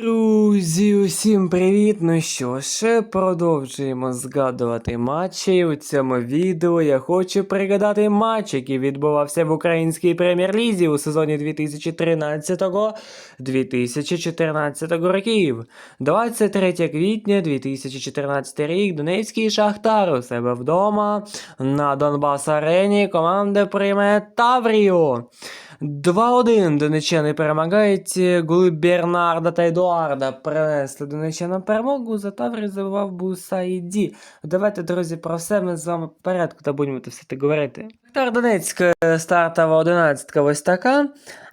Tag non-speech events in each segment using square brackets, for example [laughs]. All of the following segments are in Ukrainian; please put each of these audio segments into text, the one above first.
Друзі, усім привіт! Ну що ж, продовжуємо згадувати матчі. У цьому відео я хочу пригадати матч, який відбувався в українській прем'єр-лізі у сезоні 2013-2014 років. 23 квітня 2014 рік Донецький Шахтар у себе вдома на Донбас Арені команда прийме Таврію. 2-1 донечани перемагають. Голи Бернарда та Едуарда принесли донечанам перемогу. За Таврію забивав Бусайді. Давайте, друзі, про все ми з вами порядку та будемо все те говорити. Шахтар Донецьк, е, стартова одинадцятка ось така.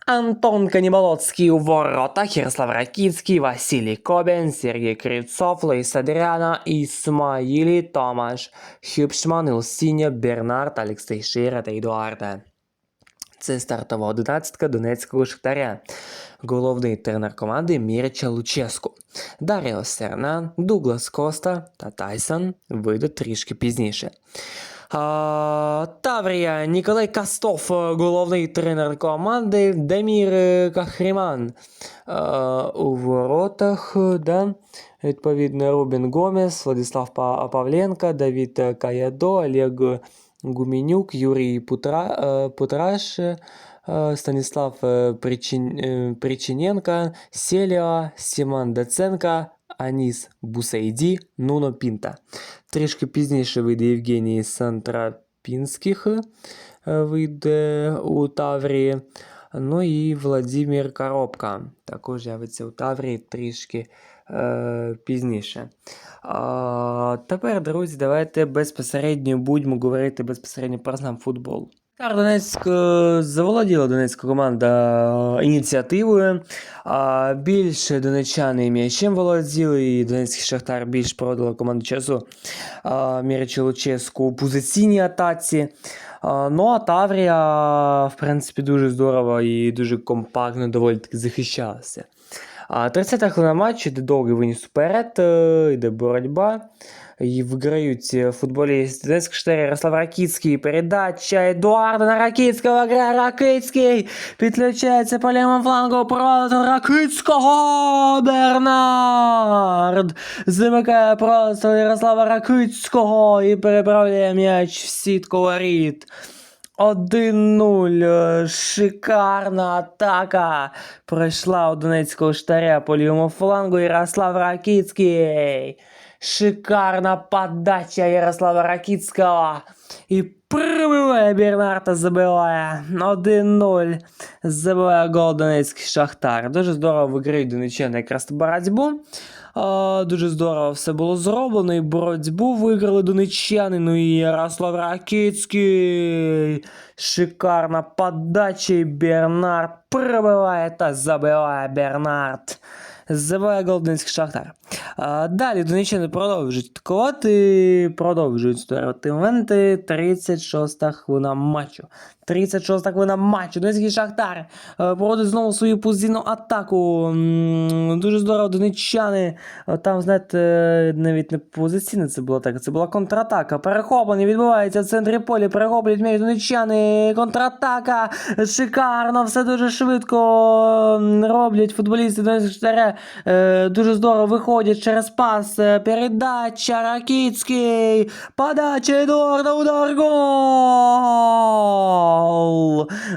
Антон Каніболоцький у воротах, Ярослав Ракіцький, Василій Кобін, Сергій Кривцов, Луїс Адріана, Ісмаїлі Томаш, Хюбшман, Ілсіньо, Бернард, Олексій Шира та Едуарда. Це стартова одинадцятка Донецького Шахтаря. Головний тренер команди Мірча Луческу. Даріо Серна, Дуглас Коста та Тайсон вийдуть трішки пізніше. А, Таврія Ніколай Кастов, головний тренер команди, Демір Кахріман а, у воротах, да, відповідно Рубін Гомес, Владислав Павленко, Давід Каядо, Олег Гуменюк, Юрій Путра, е, Путраш, е, Станіслав е, Причин, е, Причиненко, Селіа, Сіман Даценко, Аніс Бусейді, Нуно Пінта. Трішки пізніше вийде Євгеній Сантрапінських, е, вийде у Таврії. Ну і Владимир Коробка також з'явиться у Таврії трішки Е, пізніше. А, тепер, друзі, давайте безпосередньо будемо говорити безпосередньо про сам футбол. Так, Донецьк е, заволоділа донецька команда е, ініціативою. Більше донечани м'ячем володіли, і Донецький Шахтар більш продала команду часу а, Луческу у позиційній атаці. Ну а Таврія, в принципі, дуже здорово і дуже компактно доволі таки захищалася. А 30-та хвилина матчу, йде довгий виніс вперед, е, йде боротьба. І виграють е, футболісти Донецьк 4 Ярослав Ракіцький. Передача Едуарда на Ракіцького. Грає Ракицький. Підключається по лівому флангу проти Ракицького. Бернард. Замикає просто Ярослава Ракицького і переправляє м'яч в сітку воріт. 1-0. Е, Шикарна атака. Пройшла у Донецького штаря по лівому флангу Ярослав Ракицький. Шикарна подача Ярослава Ракицького. І пробиває Бернарта, забиває 1-0. Забиває гол Донецький Шахтар. Дуже здорово виграють донечани якраз боротьбу. А, дуже здорово все було зроблено, і боротьбу виграли донечани. Ну і Ярослав Ракицький. Шикарна подача, і Бернард пробиває та забиває Бернард. Забиває Голденський Шахтар. А, далі донечани продовжують атакувати, продовжують створювати моменти. 36 хвилина матчу. 36 хвилина матчу. Донецький Шахтар е, проводить знову свою позиційну атаку. Дуже здорово донечани. Е, Там, знаєте, навіть не позиційна це була так, це була контратака. Перехоплення відбувається в центрі поля, перехоплюють м'яч донечани. Контратака. Шикарно, все дуже швидко роблять футболісти Донецького Шахтаря. Е, Дуже здорово виходять через пас. Е, Передача Ракіцький. Подача Едуарда, удар гол!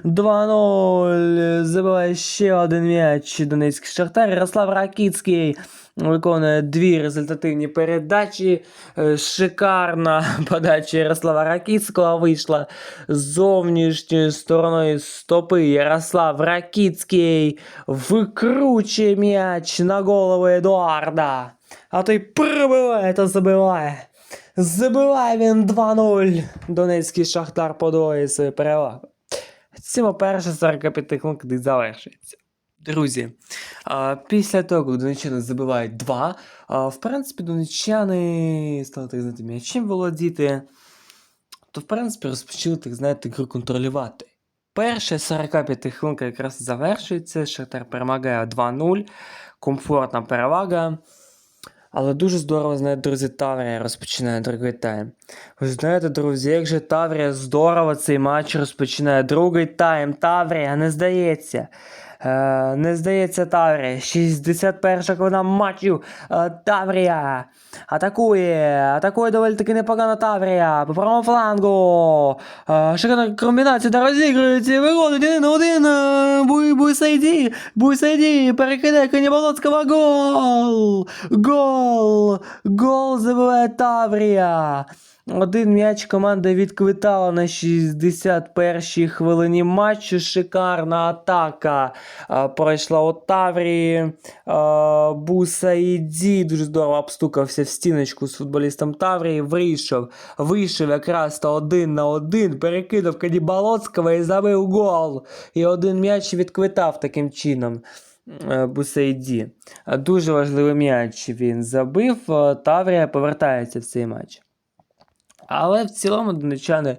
2-0. Забиває ще один м'яч Донецький Шахтар. Ярослав Ракіцький виконує дві результативні передачі. Е, Шикарна [laughs] подача Ярослава Ракіцького вийшла з зовнішньої стороною стопи. Ярослав Ракіцький викручує м'яч на голову Едуарда. А той пробиває та забиває. Забиває він 2-0. Донецький Шахтар подвоює свою перевагу. Цьому перша 45 хвилин завершується. Друзі, після того, як донеччани забивають 2, в принципі, донеччани стали так знаєте, м'ячем володіти, то в принципі розпочали так знаєте, гру контролювати. Перша 45 хвилинка якраз завершується, Шахтар перемагає 2-0, комфортна перевага. Але дуже здорово, знаєте, друзі, Таврія розпочинає другий тайм. Ви знаєте, друзі, як же Таврія здорово цей матч розпочинає другий тайм. Таврія не здається. Е, не здається Таврія. 61 хвилина матчу. Е, Таврія. Атакує. Атакує доволі таки непогано Таврія. По правому флангу. Е, шикарна комбінація та розігрується. Виходить один на один. Е, Буй, Буйсайді. Буйсайді. Перекидає Каніболоцького. Гол. Гол. Гол забиває Таврія. Один м'яч команда відквитала на 61-й хвилині матчу. Шикарна атака а, пройшла у Таврії. Бусаїді дуже здорово обстукався в стіночку з футболістом Таврії. Вийшов, вийшов якраз то один на один, перекинув Канібалоцького і забив гол. І один м'яч відквитав таким чином. е, Бусаїді. Дуже важливий м'яч він забив. Таврія повертається в цей матч. Але в цілому донечани, е,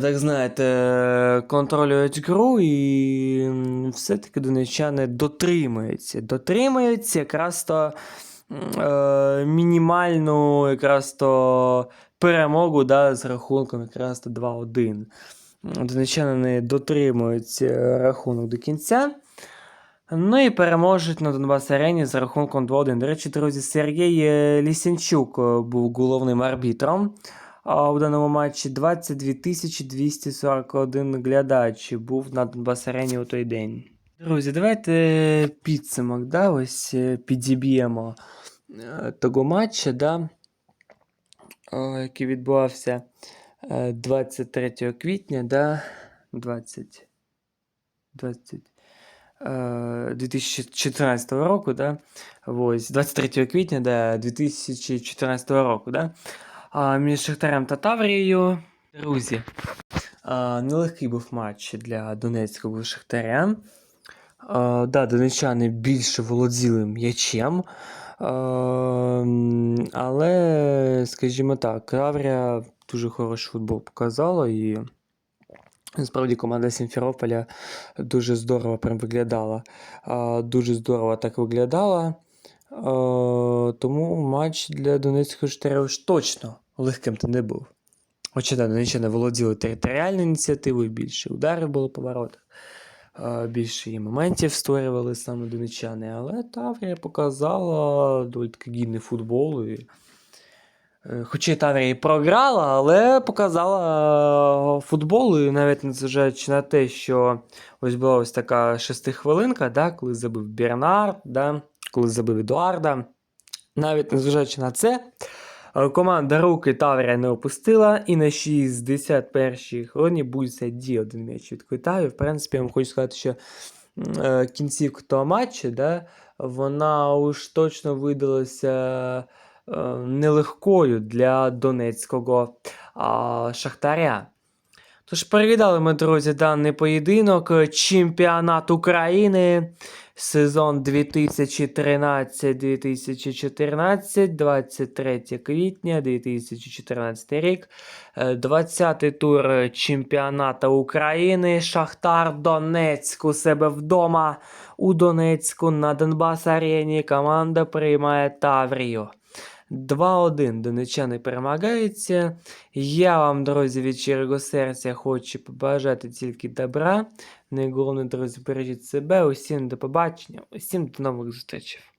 так знаєте, контролюють гру і все-таки донечани дотримуються. Дотримуються якраз то е, мінімальну якраз то перемогу да, з рахунком якраз то 2-1. Донечани не дотримуються рахунок до кінця. Ну і переможуть на Донбас Арені з рахунком 2-1. До речі, друзі, Сергій е, Лісінчук е, був головним арбітром. У даному матчі 22 241 глядач був на Донбас Арені у той день. Друзі, давайте підсумок, да, ось е, підіб'ємо е, того матча, да, е, який відбувався е, 23 квітня, да, 20, 20, е, 2014 року, да, ось, 23 квітня да, 2014 року, да, а, між Шахтарем та Таврією. Друзі, а, нелегкий був матч для Донецького Шахтаря. А, да, донечани більше володіли м'ячем. Але, скажімо так, Таврія дуже хороший футбол показала і насправді команда Сімферополя дуже здорово прям виглядала. Дуже здорово так виглядала. Тому матч для Донецького Шахтаря уж точно легким то не був. Хоча да, Донеччина володіли територіальною ініціативою, більше ударів було по воротах, більше і моментів створювали саме донеччани, але Таврія показала доволі гідний футбол. І... е, Хоча і програла, але показала е, футбол, і навіть незважаючи на те, що ось була ось така шестихвилинка, да, коли забив Бернард, да, коли забив Едуарда. Навіть незважаючи на це, е, команда руки Таврія не опустила, і на 61-й хвилині Бульса Ді один м'яч відквитає. В принципі, я вам хочу сказати, що кінцівка того матчу, да, вона уж точно видалася нелегкою для донецького а, шахтаря. Тож переглядали ми, друзі, даний поєдинок. Чемпіонат України. Сезон 2013-2014, 23 квітня 2014 рік. 20-й тур чемпіонату України. Шахтар Донецьк у себе вдома. У Донецьку на Донбас Арені команда приймає Таврію. 2-1 донечани перемагаються. Я вам, друзі, від щирого серця хочу побажати тільки добра. Найголовніше, друзі, бережіть себе. Усім до побачення, усім до нових зустрічей.